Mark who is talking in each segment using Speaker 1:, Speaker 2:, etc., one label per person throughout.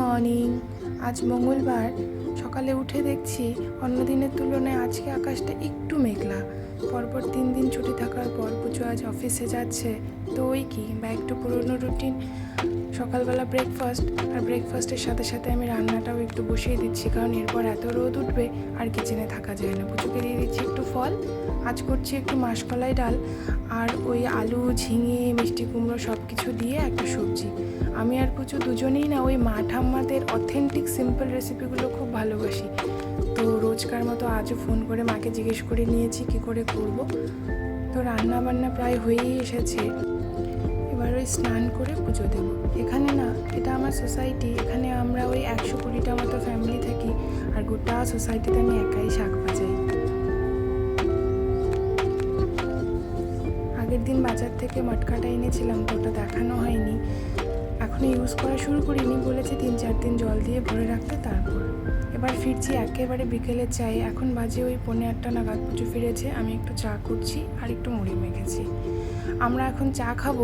Speaker 1: Morning আজ মঙ্গলবার। সকালে উঠে দেখছি অন্য দিনের তুলনায় আজকে আকাশটা একটু মেঘলা। পরপর তিন দিন ছুটি থাকার পর পুজো আজ অফিসে যাচ্ছে। তো ওই কি, বা একটু পুরনো রুটিন সকালবেলা ব্রেকফাস্ট আর ব্রেকফাস্টের সাথে সাথে আমি রান্নাটাও একটু বসিয়ে দিচ্ছি, কারণ এরপর এত রোদ উঠবে, আর কিচেনে থাকা যায় না। পুজোকে দিয়ে দিচ্ছি একটু ফল আজ করছি একটু মাসকলাই ডাল আর ওই আলু, ঝিঙে, মিষ্টি কুমড়ো সব কিছু দিয়ে একটা সবজি। আমি আর পুচু দুজনেই না ওই মা ঠাম্মাদের অথেন্টিক সিম্পল রেসিপিগুলো খুব ভালোবাসি। তো রোজকার মতো আজও ফোন করে মাকে জিজ্ঞেস করে নিয়েছি কি করে করব। তো রান্না বান্না প্রায় হয়েই এসেছে। এবার ওই স্নান করে পুজো দেব। এখানে না, এটা আমার সোসাইটি এখানে আমরা ওই একশো কুড়িটা মতো ফ্যামিলি থাকি আর গোটা সোসাইটিতে আমি একাই শাক বাজাই। আগের দিন বাজার থেকে মটকাটা এনেছিলাম, তো ওটা দেখানো হয়নি। এখনও ইউজ করা শুরু করিনি বলেছে তিন চার দিন জল দিয়ে ভরে রাখতে তারপর। এবার ফিরছি একেবারে বিকেলে চাই এখন বাজে ওই পনেরো আটটা নাগাদ, পুজো ফিরেছে। আমি একটু চা করছি আর একটু মুড়ি মেখেছি। আমরা এখন চা খাব।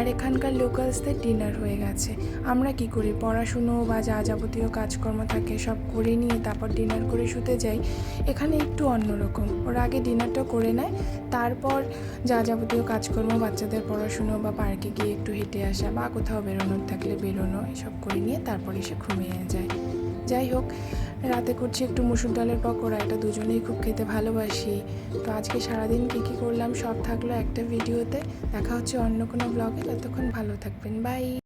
Speaker 1: আর এখানকার লোকালসদের ডিনার হয়ে গেছে। আমরা কি করি? পড়াশুনো বা যা যাবতীয় কাজকর্ম থাকে সব করে নিয়ে তারপর ডিনার করে শুতে যাই। এখানে একটু অন্যরকম। ওরা আগে ডিনারটা করে নেয়, তারপর যা যাবতীয় কাজকর্ম, বাচ্চাদের পড়াশুনো বা পার্কে গিয়ে একটু হেঁটে আসা বা কোথাও বেরোনোর থাকলে বেরোনো, এসব করে নিয়ে তারপর এসে ঘুমিয়ে যায়। যাই হোক, রাতে করছি একটু মুসুর ডালের পকোড়া, এটা দুজনেই খুব খেতে ভালোবাসি। তো আজকে সারাদিন কী কী করলাম সব থাকল একটা ভিডিওতে। দেখা হচ্ছে অন্য কোনো ব্লগে ততক্ষণ ভালো থাকবেন বাই